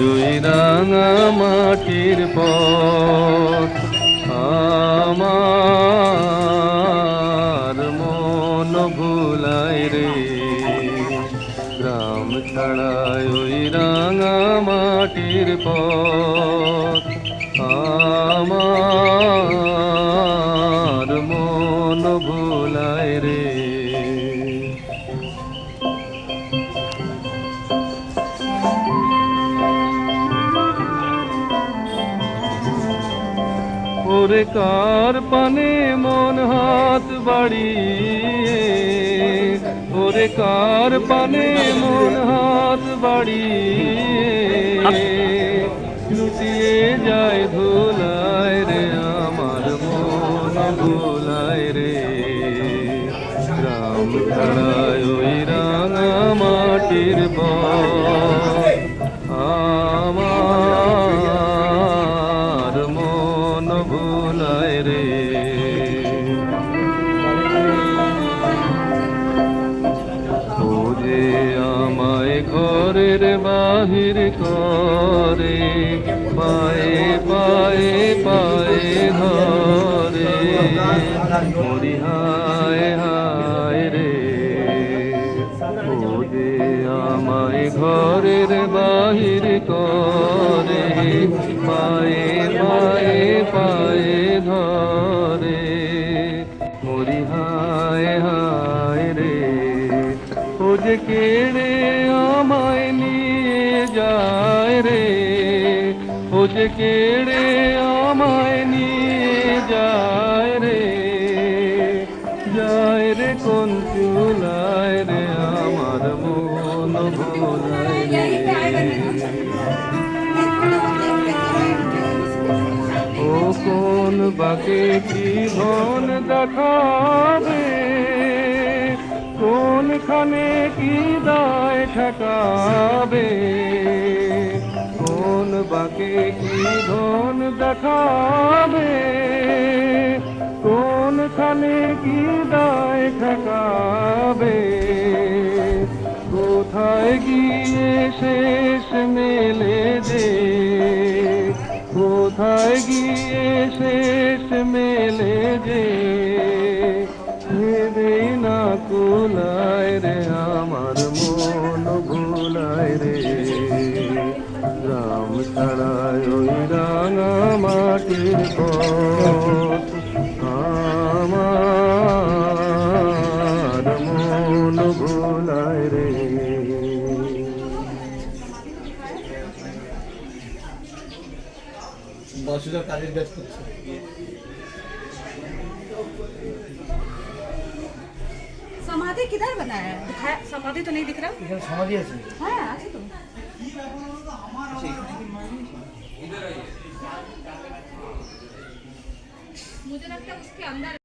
ওই রাঙা মাটির পথ। আমার মন ভুলাই রে। গ্রাম ছাড়া ওই রাঙা মাটির পথ। আমার ওরে কার পানে মন হাত বাড়িয়ে? ওরে কার পানে মন হাত বাড়িয়ে? লুটিয়ে যায় ধুলায় রে আমার মন ভুলায় রে। রাম ছাড়ায় ওই রাঙা মাটির পথ আমায় ঘরের বাহির করে, পায়ে পায়ে পায়ে ধরে। মরি হায় হায় রে ও যে আমায় ঘরের বাহির করে, পায়ে পায়ে পায়ে ধরে। মরি হায় হায় যে কেড়ে আমায় নিয়ে যায় রে, ও যে কেড়ে আমায় নিয়ে যায় রে যায় রে কোন চুলায় রে আমার মন ভোলায় ও কোন বাকে কি ধন দেখাবে? কোনখানে কি দায় ঠেকাবে? কোন বাকে কি ধন দেখাবে? কোনখানে কি দায় ঠেকাবে? কোথায় গিয়ে শেষ মেলে না কুলায় রে, আমার মন ভুলায় রে। রাম ছাড়ায় ওই রাঙা মাটির পথ। আমার মন ভুলায় রে। বসুধর কাজের কাজ করছে समाधि किधर बनाया है दिखाया समाधि तो नहीं दिख रहा এখানে সমাধি আছে है আছে তো मुझे लगता है उसके अंदर